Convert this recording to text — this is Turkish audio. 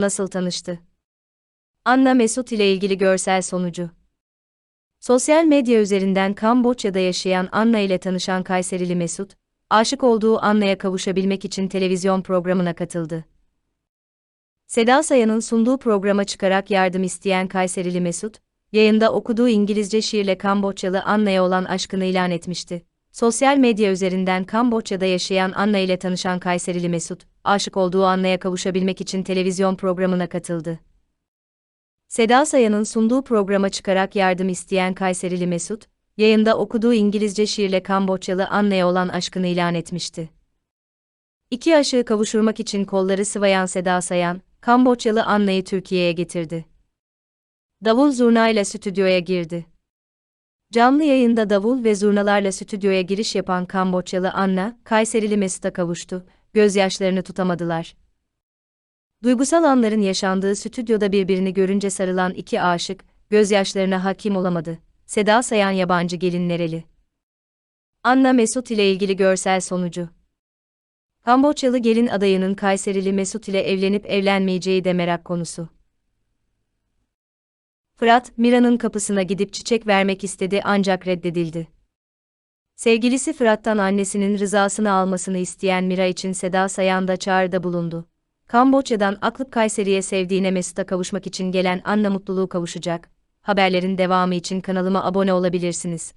nasıl tanıştı? Anna Mesut ile ilgili görsel sonucu. Sosyal medya üzerinden Kamboçya'da yaşayan Anna ile tanışan Kayserili Mesut, aşık olduğu Anna'ya kavuşabilmek için televizyon programına katıldı. Seda Sayan'ın sunduğu programa çıkarak yardım isteyen Kayserili Mesut, yayında okuduğu İngilizce şiirle Kamboçyalı Anna'ya olan aşkını ilan etmişti. Sosyal medya üzerinden Kamboçya'da yaşayan Anna ile tanışan Kayserili Mesut, aşık olduğu Anna'ya kavuşabilmek için televizyon programına katıldı. Seda Sayan'ın sunduğu programa çıkarak yardım isteyen Kayserili Mesut, yayında okuduğu İngilizce şiirle Kamboçyalı Anna'ya olan aşkını ilan etmişti. İki aşığı kavuşturmak için kolları sıvayan Seda Sayan, Kamboçyalı Anna'yı Türkiye'ye getirdi. Davul zurnayla stüdyoya girdi. Canlı yayında davul ve zurnalarla stüdyoya giriş yapan Kamboçyalı Anna, Kayserili Mesut'a kavuştu, gözyaşlarını tutamadılar. Duygusal anların yaşandığı stüdyoda birbirini görünce sarılan iki aşık, gözyaşlarına hakim olamadı. Seda Sayan yabancı gelin nereli? Anna Mesut ile ilgili görsel sonucu. Kamboçyalı gelin adayının Kayserili Mesut ile evlenip evlenmeyeceği de merak konusu. Fırat, Mira'nın kapısına gidip çiçek vermek istedi ancak reddedildi. Sevgilisi Fırat'tan annesinin rızasını almasını isteyen Mira için Seda Sayan da çağrıda bulundu. Kamboçya'dan aklıp Kayseri'ye sevdiğine Mesut'a kavuşmak için gelen Anna mutluluğu kavuşacak. Haberlerin devamı için kanalıma abone olabilirsiniz.